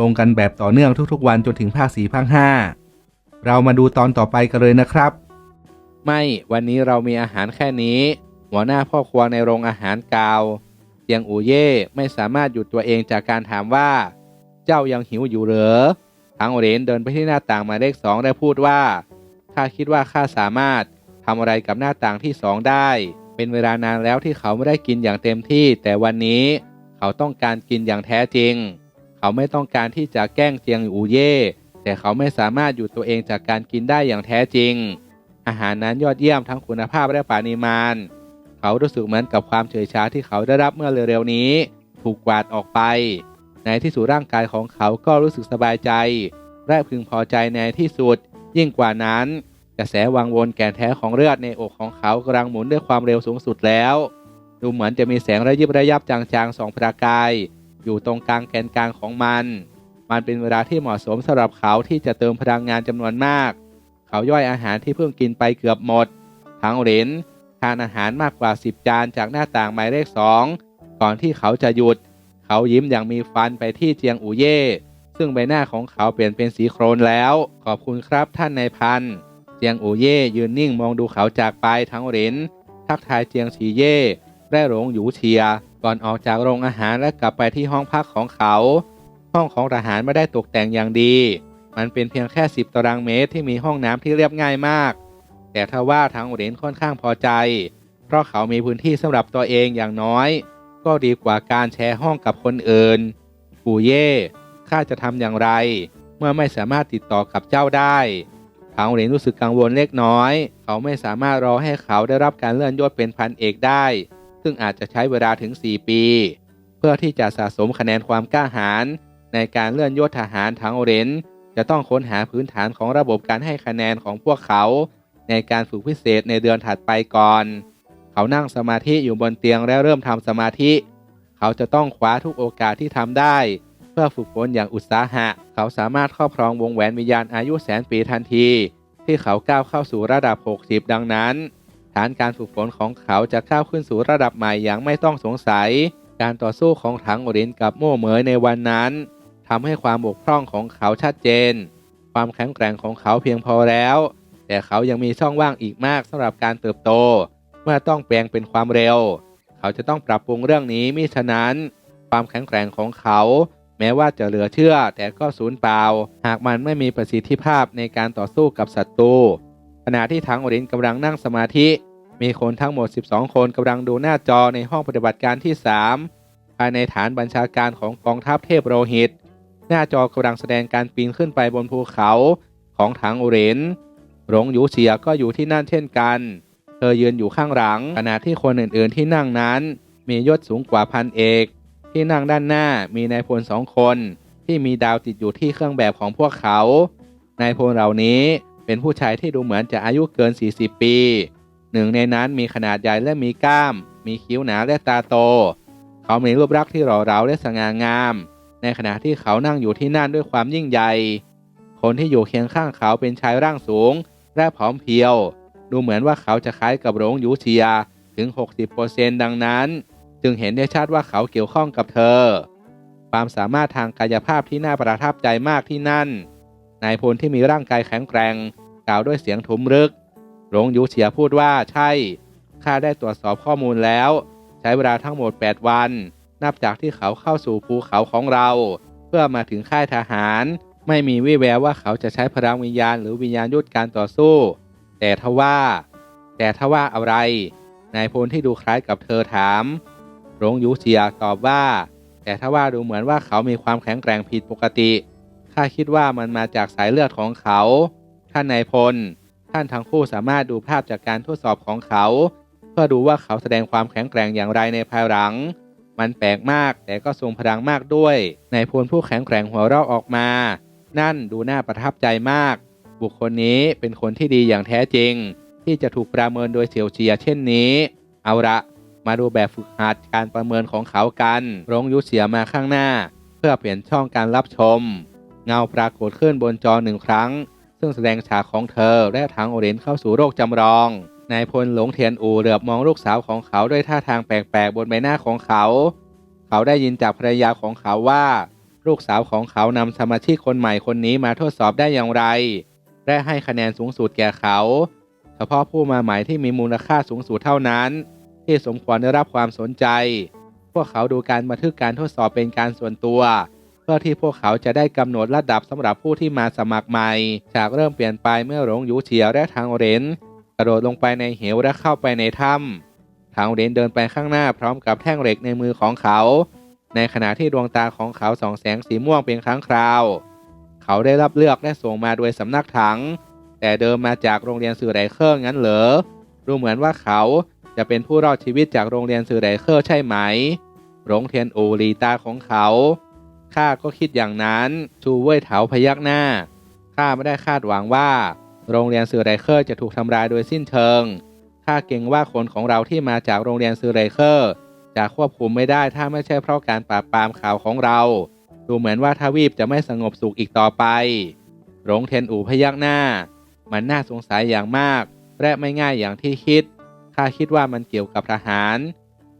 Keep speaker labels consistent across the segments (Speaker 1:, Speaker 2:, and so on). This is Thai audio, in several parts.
Speaker 1: ลงกันแบบต่อเนื่องทุกๆ วันจนถึงภาคสี่ภาคห้าเรามาดูตอนต่อไปกันเลยนะครับ
Speaker 2: ไม่วันนี้เรามีอาหารแค่นี้ หัวหน้าพ่อครัวในโรงอาหารกล่าว เจียงอูเย่ไม่สามารถหยุดตัวเองจากการถามว่า เจ้ายังหิวอยู่หรือทางเหรนเดินไปที่หน้าต่างหมายเลขสองได้พูดว่าข้าคิดว่าข้าสามารถทำอะไรกับหน้าต่างที่สองได้ เป็นเวลานานแล้วที่เขาไม่ได้กินอย่างเต็มที่ แต่วันนี้เขาต้องการกินอย่างแท้จริง เขาไม่ต้องการที่จะแกล้งเจียงอูเย่ แต่เขาไม่สามารถหยุดตัวเองจากการกินได้อย่างแท้จริง อาหารนั้นยอดเยี่ยมทั้งคุณภาพและปริมาณ เขารู้สึกเหมือนกับความเฉยชาที่เขาได้รับเมื่อเร็วๆนี้ ถูกกวาดออกไป ในที่สุดร่างกายของเขาก็รู้สึกสบายใจ และพึงพอใจในที่สุด ยิ่งกว่านั้น กระแสวังวนแก่นแท้ของเลือดในอกของเขากำลังหมุนด้วยความเร็วสูงสุดแล้ว ดูเหมือนจะมีแสงระยิบระยับจางๆสองประกาย อยู่ตรงกลางแกนกลางของมัน มันเป็นเวลาที่เหมาะสมสำหรับเขาที่จะเติมพลังงานจำนวนมาก เขาย่อยอาหารที่เพิ่งกินไปเกือบหมด ทั้งเหรนทานอาหารมากกว่า 10 จานจากหน้าต่างหมายเลขสองก่อนที่เขาจะหยุด เขายิ้มอย่างมีฟันไปที่เจียงอูเย่ซึ่งใบหน้าของเขาเปลี่ยนเป็นสีโครนแล้ว ขอบคุณครับท่านนายพันเจียงอูเย่ยืนนิ่งมองดูเขาจากไปทั้งเหรนทักทายเจียงฉีเย่และหลงหยูเชีย ก่อนออกจากโรงอาหารและกลับไปที่ห้องพักของเขา ห้องของทหารไม่ได้ตกแต่งอย่างดี มันเป็นเพียงแค่ 10 ตารางเมตรที่มีห้องน้ำที่เรียบง่ายมาก แต่ถ้าว่าทางเหรนค่อนข้างพอใจ เพราะเขามีพื้นที่สำหรับตัวเองอย่างน้อย ก็ดีกว่าการแชร์ห้องกับคนอื่นปู่เย่ข้าจะทำอย่างไร เมื่อไม่สามารถติดต่อกับเจ้าได้ทางเหรนรู้สึกกังวลเล็กน้อย เขาไม่สามารถรอให้เขาได้รับการเลื่อนยศเป็นพันเอกได้ ซึ่งอาจจะใช้เวลาถึง 4 ปี เพื่อที่จะสะสมคะแนนความกล้าหาญในการเลื่อนยศทหารทางเรนจะต้องค้นหาพื้นฐานของระบบการให้คะแนนของพวกเขา ในการฝึกพิเศษในเดือนถัดไปก่อน เขานั่งสมาธิอยู่บนเตียงและเริ่มทำสมาธิ เขาจะต้องคว้าทุกโอกาสที่ทำได้ เพื่อฝึกฝนอย่างอุตสาหะ เขาสามารถครอบครองวงแหวนวิญญาณอายุแสนปีทันที ที่เขาก้าวเข้าสู่ระดับ 60 ดังนั้น ฐานการฝึกฝนของเขาจะก้าวขึ้นสู่ระดับใหม่อย่างไม่ต้องสงสัย การต่อสู้ของถังอรินกับโม่เหมยในวันนั้นทำให้ความบกพร่องของเขาชัดเจน ความแข็งแกร่งของเขาเพียงพอแล้ว แต่เขายังมีช่องว่างอีกมากสำหรับการเติบโต เมื่อต้องแปลงเป็นความเร็ว เขาจะต้องปรับปรุงเรื่องนี้มิฉะนั้น ความแข็งแกร่งของเขา แม้ว่าจะเหลือเชื่อแต่ก็สูญเปล่า หากมันไม่มีประสิทธิภาพในการต่อสู้กับศัตรู ขณะที่ทั้งโอรินกำลังนั่งสมาธิ มีคนทั้งหมด 12 คนกำลังดูหน้าจอในห้องปฏิบัติการที่ 3 ภายในฐานบัญชาการของกองทัพเทพโรหิต หน้าจอกำลังแสดงการปีนขึ้นไปบนภูเขาของถังโอเรนหลงยูเฉียก็อยู่ที่นั่นเช่นกัน เธอยืนอยู่ข้างหลัง ขณะที่คนอื่นๆที่นั่งนั้น มียศสูงกว่าพันเอก ที่นั่งด้านหน้ามีนายพลสองคน ที่มีดาวติดอยู่ที่เครื่องแบบของพวกเขา นายพลเหล่านี้ เป็นผู้ชายที่ดูเหมือนจะอายุเกิน 40 ปี หนึ่งในนั้นมีขนาดใหญ่และมีกล้าม มีคิ้วหนาและตาโต เขามีรูปลักษณ์ที่หล่อเหลาและสง่างาม ในขณะที่เขานั่งอยู่ที่นั่นด้วยความยิ่งใหญ่ คนที่อยู่เคียงข้างเขาเป็นชายร่างสูง และผอมเพรียว ดูเหมือนว่าเขาจะคล้ายกับหลงยูเชียถึง 60%ดังนั้น จึงเห็นได้ชัดว่าเขาเกี่ยวข้องกับเธอ ความสามารถทางกายภาพที่น่าประทับใจมากที่นั่น นายพลที่มีร่างกายแข็งแกร่งกล่าวด้วยเสียงทุ้มรึก หลงยูเฉียพูดว่าใช่ ข้าได้ตรวจสอบข้อมูลแล้ว ใช้เวลาทั้งหมด 8 วัน นับจากที่เขาเข้าสู่ภูเขาของเรา เพื่อมาถึงค่ายทหาร ไม่มีวี่แววว่าเขาจะใช้พลังวิญญาณหรือวิญญาณยุทธการต่อสู้ แต่ทว่า แต่ทว่าอะไร นายพลที่ดูคล้ายกับเธอถาม หลงยูเฉียตอบว่า แต่ทว่าดูเหมือนว่าเขามีความแข็งแกร่งผิดปกติ ข้าคิดว่ามันมาจากสายเลือดของเขา ท่านนายพล ท่านทั้งคู่สามารถดูภาพจากการทดสอบของเขา เพื่อดูว่าเขาแสดงความแข็งแกร่งอย่างไรในภายหลัง มันแปลกมากแต่ก็ทรงพลังมากด้วยนายพลผู้แข็งแกร่งหัวเราะออกมา นั่นดูน่าประทับใจมาก บุคคลนี้เป็นคนที่ดีอย่างแท้จริง ที่จะถูกประเมินโดยเฉียวเฉียเช่นนี้ เอาละมาดูแบบฝึกหัดการประเมินของเขากัน รงยุเฉียมาข้างหน้า เพื่อเปลี่ยนช่องการรับชม เงาปรากฏขึ้นบนจอหนึ่งครั้ง ซึ่งแสดงฉากของเธอและทางโอเรนเข้าสู่โรคจำลองนายพลหลงเทียนอูเหลือบมองลูกสาวของเขาด้วยท่าทางแปลกๆบนใบหน้าของเขา เขาได้ยินจากภรรยาของเขาว่า ลูกสาวของเขานำสมาชิกคนใหม่คนนี้มาทดสอบได้อย่างไร และให้คะแนนสูงสุดแก่เขา เฉพาะผู้มาใหม่ที่มีมูลค่าสูงสุดเท่านั้น ที่สมควรได้รับความสนใจ พวกเขาดูการบันทึกการทดสอบเป็นการส่วนตัว พื่อที่พวกเขาจะได้กำหนดระดับสำหรับผู้ที่มาสมัครใหม่จากเริ่มเปลี่ยนไปเมื่อหลงยูเฉียวและทางเรนกระโดดลงไปในเหวและเข้าไปในถ้ำทางเรนเดินไปข้างหน้าพร้อมกับแท่งเหล็กในมือของเขา ในขณะที่ดวงตาของเขาส่องแสงสีม่วงเป็นครั้งคราว เขาได้รับเลือกและส่งมาโดยสำนักถัง แต่เดิมมาจากโรงเรียนสื่อไรเคอร์งั้นเหรอดูเหมือนว่าเขาจะเป็นผู้รอดชีวิตจากโรงเรียนสื่อไรเคอร์ใช่ไหมหลงเทียนอูลีตาของเขา ข้าก็คิดอย่างนั้น ชูเว่ยเถาพยักหน้า ข้าไม่ได้คาดหวังว่า โรงเรียนซือไรเคอร์จะถูกทำลายโดยสิ้นเชิง ข้าเกรงว่าคนของเราที่มาจากโรงเรียนซือไรเคอร์จะควบคุมไม่ได้ถ้าไม่ใช่เพราะการปราบปรามข่าวของเรา ดูเหมือนว่าทวีปจะไม่สงบสุขอีกต่อไปหลงเทนอูพยักหน้า มันน่าสงสัยอย่างมาก และไม่ง่ายอย่างที่คิด ข้าคิดว่ามันเกี่ยวกับทหาร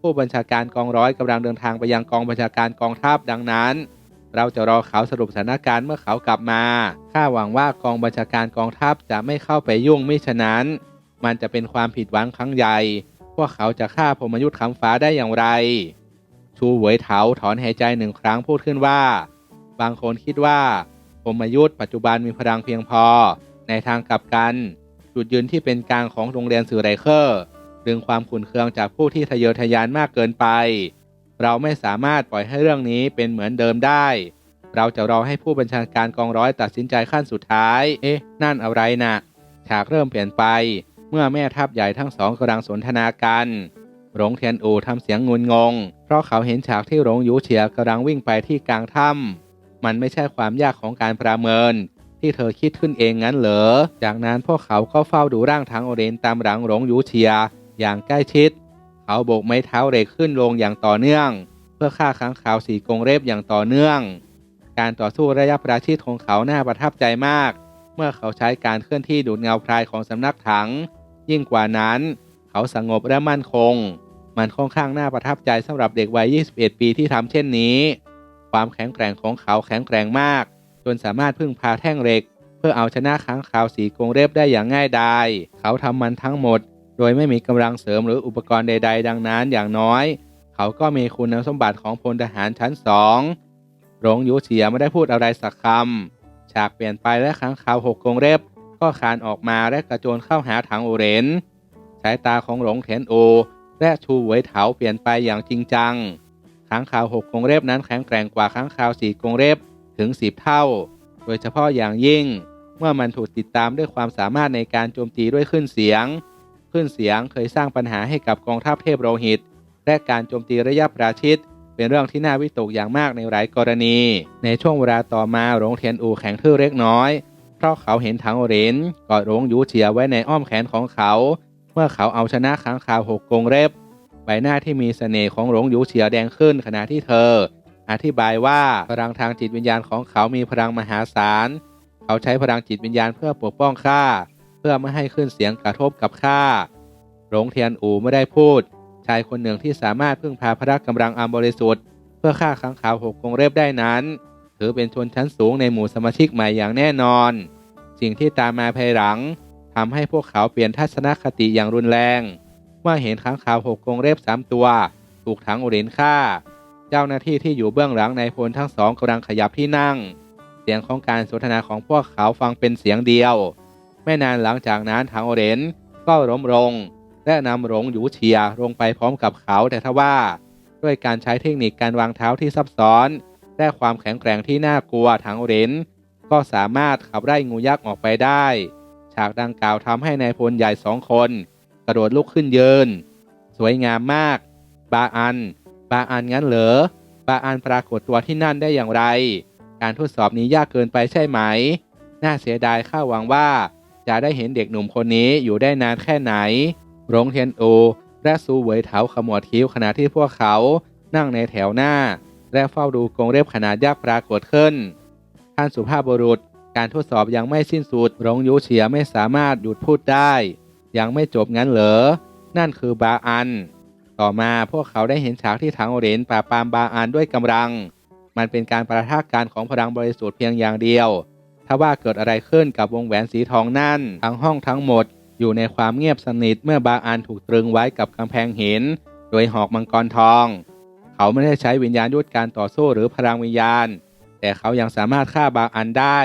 Speaker 2: ผู้บัญชาการกองร้อยกำลังเดินทางไปยังกองบัญชาการกองทัพดังนั้น เราจะรอเขาสรุปสถานการณ์เมื่อเขากลับมา ข้าหวังว่ากองบัญชาการกองทัพจะไม่เข้าไปยุ่งมิฉะนั้น มันจะเป็นความผิดหวังครั้งใหญ่ พวกเขาจะฆ่าพมยุทธ์คำฟ้าได้อย่างไร ชูเหวยเถาถอนหายใจหนึ่งครั้งพูดขึ้นว่า บางคนคิดว่าพมยุทธ์ปัจจุบันมีพลังเพียงพอ ในทางกลับกัน จุดยืนที่เป็นกลางของโรงเรียนสื่อไรเคอร์ดึงความขุนเคืองจากผู้ที่ทะเยอทะยานมากเกินไป เราไม่สามารถปล่อยให้เรื่องนี้เป็นเหมือนเดิมได้ เราจะรอให้ผู้บัญชาการกองร้อยตัดสินใจขั้นสุดท้าย เอ๊ะ นั่นอะไรนะ่ะ ฉากเริ่มเปลี่ยนไป เมื่อแม่ทัพใหญ่ทั้งสองกำลังสนทนากันหลงเทียนอูทำเสียงงุนงง เพราะเขาเห็นฉากที่หลงยูเฉียกำลังวิ่งไปที่กลางถ้ำมันไม่ใช่ความยากของการประเมิน ที่เธอคิดขึ้นเองงั้นเหรอ จากนั้นพวกเขาก็เฝ้าดูร่างทางโอเรนตามหลังหลงยูเฉียอย่างใกล้ชิด เขาโบกไม้เท้าเหล็กขึ้นลงอย่างต่อเนื่อง เพื่อฆ่าค้างคาวสีกงเรบอย่างต่อเนื่อง การต่อสู้ระยะประชิดของเขาน่าประทับใจมาก เมื่อเขาใช้การเคลื่อนที่ดูดเงาพรายของสำนักถัง ยิ่งกว่านั้น เขาสงบและมั่นคง มันค่อนข้างน่าประทับใจสำหรับเด็กวัย 21 ปีที่ทำเช่นนี้ ความแข็งแกร่งของเขาแข็งแกร่งมาก จนสามารถพึ่งพาแท่งเหล็ก เพื่อเอาชนะค้างคาวสีกงเรบได้อย่างง่ายดายเขาทำมันทั้งหมด โดยไม่มีกำลังเสริมหรืออุปกรณ์ใด ๆ ดังนั้นอย่างน้อย เขาก็มีคุณสมบัติของพลทหารชั้นสองหลงยูเฉียไม่ได้พูดอะไรสักคำฉากเปลี่ยนไปและค้างคาวหกกรงเร็บ ก็คานออกมาและกระโจนเข้าหาถังโอเรนสายตาของหลงเทนโอ และชูเหวยเถาเปลี่ยนไปอย่างจริงจังค้างคาวหกกรงเร็บนั้นแข็งแกร่งกว่าค้างคาวสี่กรงเร็บถึงสิบเท่า โดยเฉพาะอย่างยิ่ง เมื่อมันถูกติดตามด้วยความสามารถในการโจมตีด้วยคลื่นเสียง คลื่นเสียงเคยสร้างปัญหาให้กับกองทัพเทพโรหิต และการโจมตีระยะประชิดเป็นเรื่องที่น่าวิตกอย่างมากในหลายกรณี ในช่วงเวลาต่อมาหลงเทียนอูแข็งทื่อเล็กน้อย เพราะเขาเห็นถังโอเรนกอดหลงยูเฉียไว้ในอ้อมแขนของเขา เมื่อเขาเอาชนะค้างคาวหกกงเร็บ ใบหน้าที่มีเสน่ห์ของหลงยูเฉียแดงขึ้นขณะที่เธอ อธิบายว่าพลังทางจิตวิญญาณของเขามีพลังมหาศาล เขาใช้พลังจิตวิญญาณเพื่อปกป้องข้า เพื่อไม่ให้ขึ้นเสียงกระทบกับข้าหลงเทียนอูไม่ได้พูด ชายคนหนึ่งที่สามารถพึ่งพาพละกำลังอันบริสุทธิ์ เพื่อฆ่าค้างคาวหกกงเร็บได้นั้น ถือเป็นชนชั้นสูงในหมู่สมาชิกใหม่อย่างแน่นอน สิ่งที่ตามมาภายหลังทำให้พวกเขาเปลี่ยนทัศนคติอย่างรุนแรงเมื่อเห็นค้างคาวหกกงเร็บสามตัว ถูกถังอเรนฆ่า เจ้าหน้าที่ที่อยู่เบื้องหลังในพลทั้งสองกำลังขยับที่นั่ง เสียงของการสนทนาของพวกเขาฟังเป็นเสียงเดียว ไม่นานหลังจากนั้นถังโอเรนก็ล้มลง และนำหลงหยูเฉียลงไปพร้อมกับเขาแต่ทว่าด้วยการใช้เทคนิคการวางเท้าที่ซับซ้อน และความแข็งแกร่งที่น่ากลัวถังโอเรนก็สามารถขับไล่งูยักษ์ออกไปได้ ฉากดังกล่าวทำให้นายพลใหญ่สองคน กระโดดลุกขึ้นยืน สวยงามมาก บาอัน บาอันงั้นเหรอบาอันปรากฏตัวที่นั่นได้อย่างไร การทดสอบนี้ยากเกินไปใช่ไหม น่าเสียดายข้าหวังว่า จะได้เห็นเด็กหนุ่มคนนี้อยู่ได้นานแค่ไหน หลงเทียนโอ และซูเหวยเถาขมวดคิ้วขณะที่พวกเขานั่งในแถวหน้า และเฝ้าดูกรงเล็บขนาดยักษ์ปรากฏขึ้น ท่านสุภาพบุรุษการทดสอบยังไม่สิ้นสุดหลงยูเฉียไม่สามารถหยุดพูดได้ ยังไม่จบงั้นเหรอ นั่นคือบาอัน ต่อมาพวกเขาได้เห็นฉากที่ถังเหรนปราบปรามบาอันด้วยกำลัง มันเป็นการประทะการของพลังบริสุทธิ์เพียงอย่างเดียว ถ้าว่าเกิดอะไรขึ้นกับวงแหวนสีทองนั่น ทั้งห้องทั้งหมด อยู่ในความเงียบสนิทเมื่อบาอันถูกตรึงไว้กับกำแพงหิน โดยหอกมังกรทอง เขาไม่ได้ใช้วิญญาณยุทธการต่อสู้หรือพลังวิญญาณ แต่เขายังสามารถฆ่าบาอันได้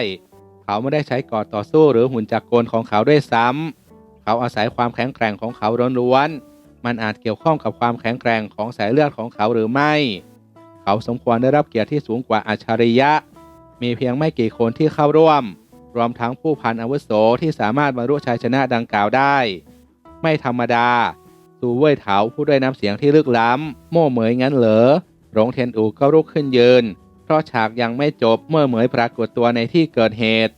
Speaker 2: เขาไม่ได้ใช้กอดต่อสู้หรือหุ่นจักรกลของเขาด้วยซ้ำเขาอาศัยความแข็งแกร่งของเขาล้วนๆมันอาจเกี่ยวข้องกับความแข็งแกร่งของสายเลือดของเขาหรือไม่ เขาสมควรได้รับเกียรติที่สูงกว่าอัจฉริยะ มีเพียงไม่กี่คนที่เข้าร่วม รวมทั้งผู้พันอาวุโสที่สามารถบรรลุชัยชนะดังกล่าวได้ ไม่ธรรมดาซูเว่ยเถาผู้ด้วยน้ำเสียงที่ลึกล้ำ โม่เหมยงั้นเหรอหลงเทียนอูก็ลุกขึ้นยืน เพราะฉากยังไม่จบเมื่อเหมยปรากฏตัวในที่เกิดเหตุ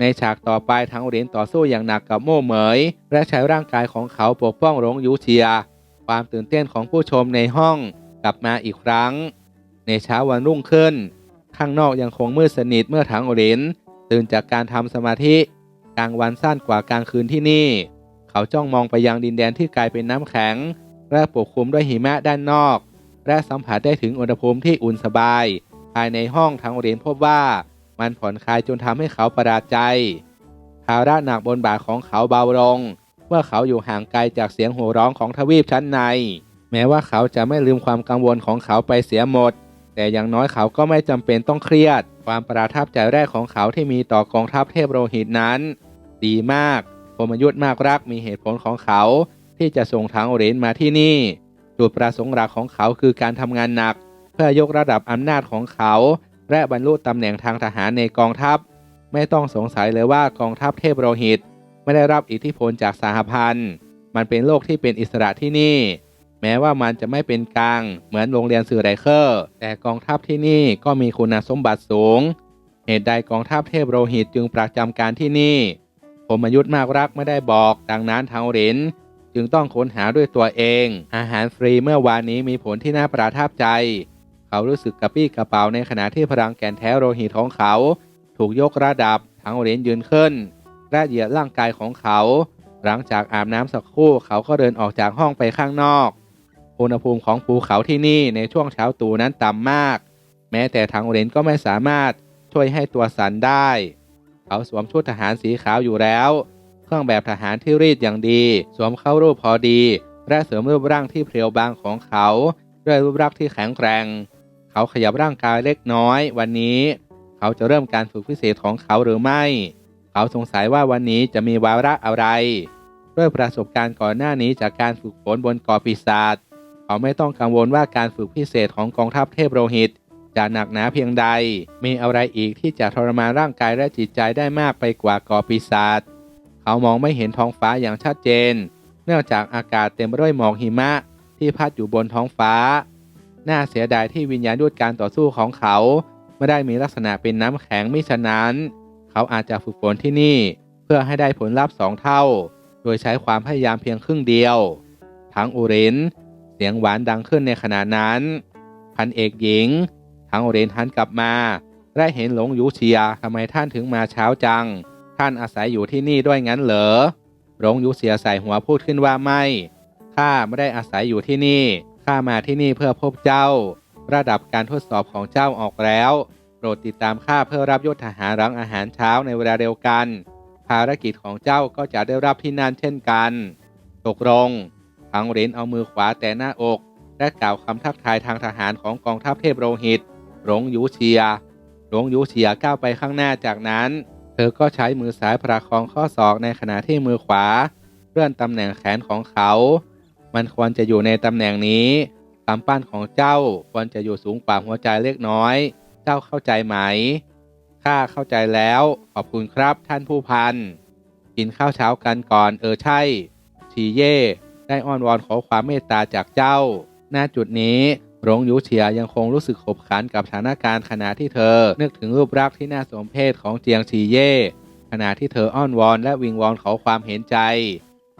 Speaker 2: ในฉากต่อไปทั้งเหรียญต่อสู้อย่างหนักกับโม่เหมย และใช้ร่างกายของเขาปกป้องหลงยูเชีย ความตื่นเต้นของผู้ชมในห้องกลับมาอีกครั้ง ในเช้าวันรุ่งขึ้น ข้างนอกยังคงมืดสนิทเมื่อถังเหรียญตื่นจากการทำสมาธิกลางวันสั้นกว่ากลางคืนที่นี่ เขาจ้องมองไปยังดินแดนที่กลายเป็นน้ำแข็ง และปกคลุมด้วยหิมะด้านนอก และสัมผัสได้ถึงอุณหภูมิที่อุ่นสบาย ภายในห้องทั้งเหรียญพบว่ามันผ่อนคลายจนทำให้เขาประหลาดใจภาระหนักบนบ่าของเขาเบาลงเมื่อเขาอยู่ห่างไกลจากเสียงโห่ร้องของทวีปชั้นใน แม้ว่าเขาจะไม่ลืมความกังวลของเขาไปเสียหมด แต่อย่างน้อยเขาก็ไม่จำเป็นต้องเครียด ความประทับใจแรกของเขาที่มีต่อกองทัพเทพโรหิตนั้น ดีมากพมยุทธ์มากรักมีเหตุผลของเขา ที่จะส่งทางเหรนมาที่นี่ จุดประสงค์หลักของเขาคือการทำงานหนัก เพื่อยกระดับอำนาจของเขา และบรรลุตำแหน่งทางทหารในกองทัพ ไม่ต้องสงสัยเลยว่ากองทัพเทพโรหิต ไม่ได้รับอิทธิพลจากสหพันธ์ มันเป็นโลกที่เป็นอิสระที่นี่ แม้ว่ามันจะไม่เป็นกลางเหมือนโรงเรียนสื่อไรเคอร์ แต่กองทัพที่นี่ก็มีคุณสมบัติสูง เหตุใดกองทัพเทพโรหิตจึงประจำการที่นี่ ผมอายุทธ์มากรักไม่ได้บอก ดังนั้นทางเหรินจึงต้องค้นหาด้วยตัวเอง อาหารฟรีเมื่อวานนี้มีผลที่น่าประทับใจ เขารู้สึกกระปี้กระเป๋าในขณะที่พลังแก่นแท้โรหิตของเขา ถูกยกระดับทางเหรียญยืนขึ้นและเหยียดร่างกายของเขา หลังจากอาบน้ำสักครู่เขาก็เดินออกจากห้องไปข้างนอก อุณหภูมิของภูเขาที่นี่ในช่วงเช้าตู่นั้นต่ำมาก แม้แต่ทางเรียญก็ไม่สามารถช่วยให้ตัวสันได้ เขาสวมชุดทหารสีขาวอยู่แล้ว เครื่องแบบทหารที่รีดอย่างดี สวมเข้ารูปพอดี และเสริมรูปร่างที่เพรียวบางของเขา ด้วยรูปร่างที่แข็งแกร่ง เขาขยับร่างกายเล็กน้อย วันนี้ เขาจะเริ่มการฝึกพิเศษของเขาหรือไม่ เขาสงสัยว่าวันนี้จะมีวาระอะไร ด้วยประสบการณ์ก่อนหน้านี้จากการฝึกฝนบนเกาะปีศาจ เขาไม่ต้องกังวลว่าการฝึกพิเศษของกองทัพเทพโรหิต จะหนักหนาเพียงใด มีอะไรอีกที่จะทรมานร่างกายและจิตใจได้มากไปกว่ากอปีศาจเขามองไม่เห็นท้องฟ้าอย่างชัดเจน เนื่องจากอากาศเต็มไปด้วยหมอกหิมะที่พัดอยู่บนท้องฟ้า น่าเสียดายที่วิญญาณยุทธการต่อสู้ของเขา ไม่ได้มีลักษณะเป็นน้ำแข็งมิฉะนั้น เขาอาจจะฝึกฝนที่นี่ เพื่อให้ได้ผลลัพธ์สองเท่า โดยใช้ความพยายามเพียงครึ่งเดียว ทั้งอุรินเสียงหวานดังขึ้นในขณะนั้น พันเอกหญิง ทั้งอุรินหันกลับมา ได้เห็นหลงยูเชียทำไมท่านถึงมาเช้าจัง ท่านอาศัยอยู่ที่นี่ด้วยงั้นเหรอหลงยูเชียใส่หัวพูดขึ้นว่าไม่ข้าไม่ได้อาศัยอยู่ที่นี่ข้ามาที่นี่เพื่อพบเจ้า ระดับการทดสอบของเจ้าออกแล้ว โปรดติดตามข้าเพื่อรับยศทหารหลังอาหารเช้าในเวลาเดียวกัน ภารกิจของเจ้าก็จะได้รับที่นั่นเช่นกัน ตกลง ทังเหรินเอามือขวาแต่หน้าอก และกล่าวคำทักทายทางทหารของกองทัพเทพโรหิต หลงยูเชีย หลงยูเชียก้าวไปข้างหน้าจากนั้น เธอก็ใช้มือซ้ายประคองข้อศอกในขณะที่มือขวาเลื่อนตำแหน่งแขนของเขา มันควรจะอยู่ในตำแหน่งนี้กำปั้นของเจ้าควรจะอยู่สูงกว่าหัวใจเล็กน้อย เจ้าเข้าใจไหม ข้าเข้าใจแล้ว ขอบคุณครับท่านผู้พัน กินข้าวเช้ากันก่อนเออใช่ชีเย่ ได้อ้อนวอนขอความเมตตาจากเจ้าหน้าจุดนี้หลงยูเฉียยังคงรู้สึกขบขันกับสถานการณ์ขณะที่เธอ นึกถึงรูปรักษ์ที่น่าสมเพชของเจียงชีเย่ขณะที่เธออ้อนวอนและวิงวอนขอความเห็นใจ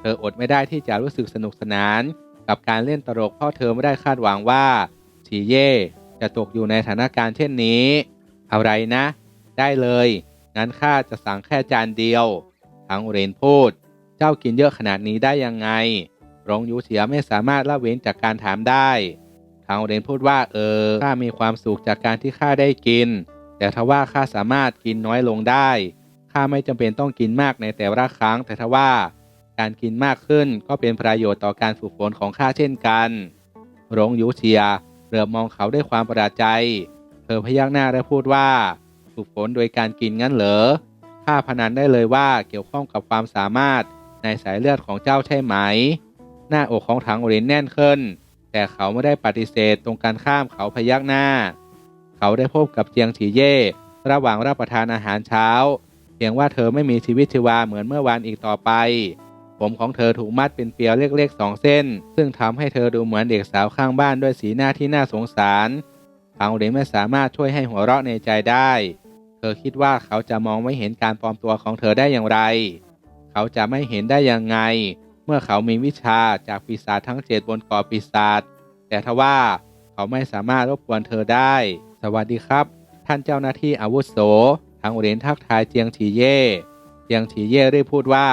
Speaker 2: เธออดไม่ได้ที่จะรู้สึกสนุกสนาน กับการเล่นตลกเพราะเธอไม่ได้คาดหวังว่าชีเย่จะตกอยู่ในสถานการณ์เช่นนี้ อะไรนะ ได้เลย งั้นข้าจะสั่งแค่จานเดียว ทังเรนพูด เจ้ากินเยอะขนาดนี้ได้ยังไง หลงยูเฉียไม่สามารถละเว้นจากการถามได้ทังเรนพูดว่าเออข้ามีความสุขจากการที่ข้าได้กิน แต่ทว่าข้าสามารถกินน้อยลงได้ข้าไม่จำเป็นต้องกินมากในแต่ละครั้ง แต่ทว่า การกินมากขึ้นก็เป็นประโยชน์ต่อการฝึกฝนของข้าเช่นกันหลงยูเฉียเหลือบมองเขาด้วยความประหลาดใจ เธอพยักหน้าและพูดว่าฝึกฝนโดยการกินงั้นเหรอข้าพนันได้เลยว่าเกี่ยวข้องกับความสามารถในสายเลือดของเจ้าใช่ไหม หน้าอกของถังโอรินแน่นขึ้น แต่เขาไม่ได้ปฏิเสธตรงการข้ามเขาพยักหน้า เขาได้พบกับเจียงฉีเย่ระหว่างรับประทานอาหารเช้า เพียงว่าเธอไม่มีชีวิตชีวาเหมือนเมื่อวานอีกต่อไป ผมของเธอถูกมัดเป็นเปียวเล็กๆสองเส้น ซึ่งทำให้เธอดูเหมือนเด็กสาวข้างบ้านด้วยสีหน้าที่น่าสงสารถังโอรินไม่สามารถช่วยให้หัวเราะในใจได้ เธอคิดว่าเขาจะมองไม่เห็นการปลอมตัวของเธอได้อย่างไร เขาจะไม่เห็นได้ยังไง มื่อเขามีวิชาจากปีศาจทั้งเจ็ดบนเกาะปีศาจแต่ทว่าเขาไม่สามารถรบกวนเธอได้ สวัสดีครับ ท่านเจ้าหน้าที่อาวุโสทางเหรียญทักทายเจียงฉีเย่เจียงฉีเย่ได้พูดว่า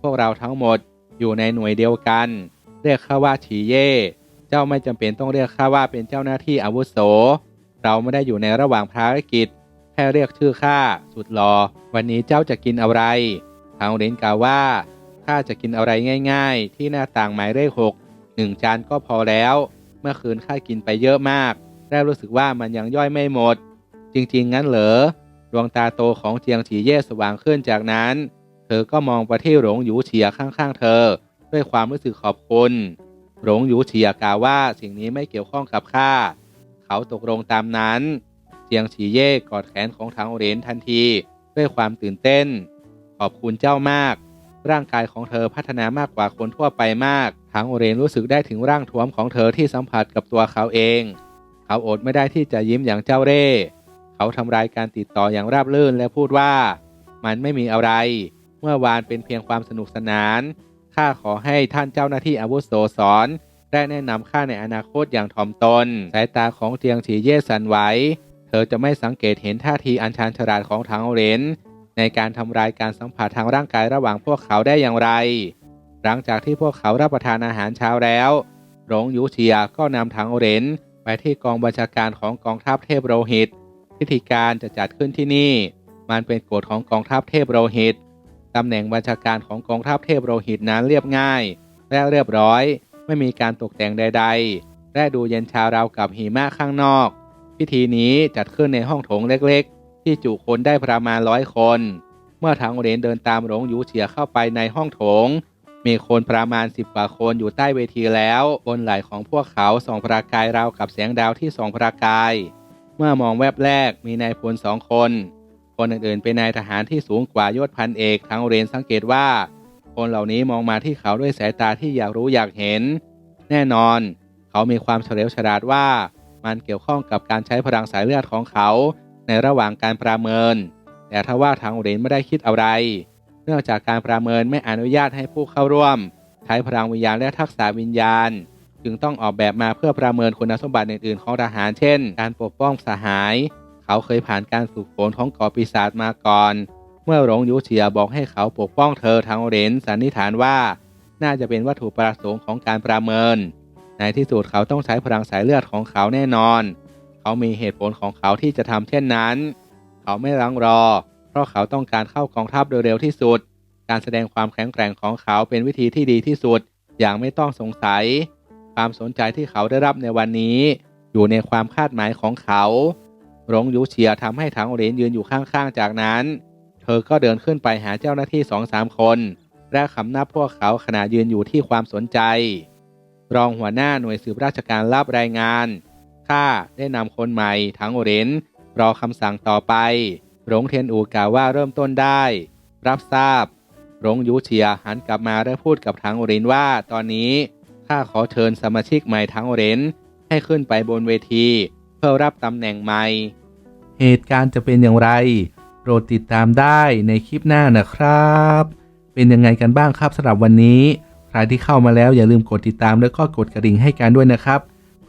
Speaker 2: พวกเราทั้งหมดอยู่ในหน่วยเดียวกัน เรียกข้าว่าฉีเย่เจ้าไม่จำเป็นต้องเรียกข้าว่าเป็นเจ้าหน้าที่อาวุโส เราไม่ได้อยู่ในระหว่างภารกิจแค่เรียกชื่อข้าสุดหลอวันนี้เจ้าจะกินอะไรทางเรนกล่าวว่า ข้าจะกินอะไรง่ายๆ ที่หน้าต่างหมายเลขหกหนึ่งจานก็พอแล้ว เมื่อคืนข้ากินไปเยอะมากและรู้สึกว่ามันยังย่อยไม่หมด จริงๆ งั้นเหรอดวงตาโตของเจียงฉีเย่สว่างขึ้นจากนั้น เธอก็มองไปที่หลงหยูเฉียข้างๆ เธอ ด้วยความรู้สึกขอบคุณหลงหยูเฉียกล่าวว่าสิ่งนี้ไม่เกี่ยวข้องกับข้าเขาตกลงตามนั้นเจียงฉีเย่กอดแขนของทางเหรนทันที ด้วยความตื่นเต้น ขอบคุณเจ้ามาก ร่างกายของเธอพัฒนามากกว่าคนทั่วไปมากทางโอเรนรู้สึกได้ถึงร่างท้วมของเธอที่สัมผัสกับตัวเขาเอง เขาอดไม่ได้ที่จะยิ้มอย่างเจ้าเร่เขาทำลายการติดต่ออย่างราบรื่นและพูดว่า มันไม่มีอะไร เมื่อวานเป็นเพียงความสนุกสนาน ข้าขอให้ท่านเจ้าหน้าที่อาวุโสสอนและแนะนำข้าในอนาคตอย่างถ่อมตน สายตาของเจียงฉีเย่สันไหว เธอจะไม่สังเกตเห็นท่าทีอันชาญฉลาดของทางเรน ในการทำลายการสัมผัสทางร่างกายระหว่างพวกเขาได้อย่างไร หลังจากที่พวกเขารับประทานอาหารเช้าแล้ว หลงยูเฉียก็นำทางเรนไปที่กองบัญชาการของกองทัพเทพโรหิต พิธีการจะจัดขึ้นที่นี่ มันเป็นกฎของกองทัพเทพโรหิตตำแหน่งบัญชาการของกองทัพเทพโรหิตนั้นเรียบง่าย และเรียบร้อย ไม่มีการตกแต่งใด ๆ และดูเย็นชาราวกับหิมะข้างนอก พิธีนี้จัดขึ้นในห้องโถงเล็กๆ ที่จุคนได้ประมาณร้อยคน เมื่อทางเหรนเดินตามหลงยูเฉียเข้าไปในห้องโถง มีคนประมาณสิบกว่าคนอยู่ใต้เวทีแล้ว บนไหล่ของพวกเขาส่องประกายราวกับแสงดาวที่ส่องประกาย เมื่อมองแวบแรกมีนายพลสองคน คนอื่นๆเป็นนายทหารที่สูงกว่ายศพันเอกทางเรนสังเกตว่า คนเหล่านี้มองมาที่เขาด้วยสายตาที่อยากรู้อยากเห็น แน่นอน เขามีความเฉลียวฉลาดว่า มันเกี่ยวข้องกับการใช้พลังสายเลือดของเขา ในระหว่างการประเมิน แต่ทว่าทางเรนไม่ได้คิดอะไรเนื่องจากการประเมินไม่อนุญาตให้ผู้เข้าร่วม ใช้พลังวิญญาณและทักษะวิญญาณ จึงต้องออกแบบมาเพื่อประเมินคุณสมบัติอื่นๆของทหารเช่น การปกป้องสหาย เขาเคยผ่านการฝึกฝนของกอปีศาจมาก่อน เมื่อหลงยูเฉียบอกให้เขาปกป้องเธอทางเหรนสันนิษฐานว่า น่าจะเป็นวัตถุประสงค์ของการประเมินในที่สุดเขาต้องใช้พลังสายเลือดของเขาแน่นอน เขามีเหตุผลของเขาที่จะทำเช่นนั้น เขาไม่รังรอ เพราะเขาต้องการเข้ากองทัพโดยเร็วที่สุด การแสดงความแข็งแกร่งของเขาเป็นวิธีที่ดีที่สุด อย่างไม่ต้องสงสัย ความสนใจที่เขาได้รับในวันนี้ อยู่ในความคาดหมายของเขาหลงยูเฉียทำให้ถังเหรียญยืนอยู่ข้างๆ จากนั้น เธอก็เดินขึ้นไปหาเจ้าหน้าที่สองสามคนและคำนับพวกเขาขณะยืนอยู่ที่ความสนใจ รองหัวหน้าหน่วยสืบราชการรับรายงาน ข้าได้นำคนใหม่ทั้งเรินรอคำสั่งต่อไป หลงเทียนอูกล่าวว่าเริ่มต้นได้ รับทราบ หลงยูเฉียหันกลับมาและพูดกับทั้งเรินว่าตอนนี้ข้าขอเชิญสมาชิกใหม่ทั้งเรินให้ขึ้นไปบนเวที เพื่อรับตำแหน่งใหม่
Speaker 1: เหตุการณ์จะเป็นอย่างไร โปรดติดตามได้ในคลิปหน้านะครับ เป็นยังไงกันบ้างครับสำหรับวันนี้ ใครที่เข้ามาแล้วอย่าลืมกดติดตามแล้วก็กดกระดิ่งให้กันด้วยนะครับ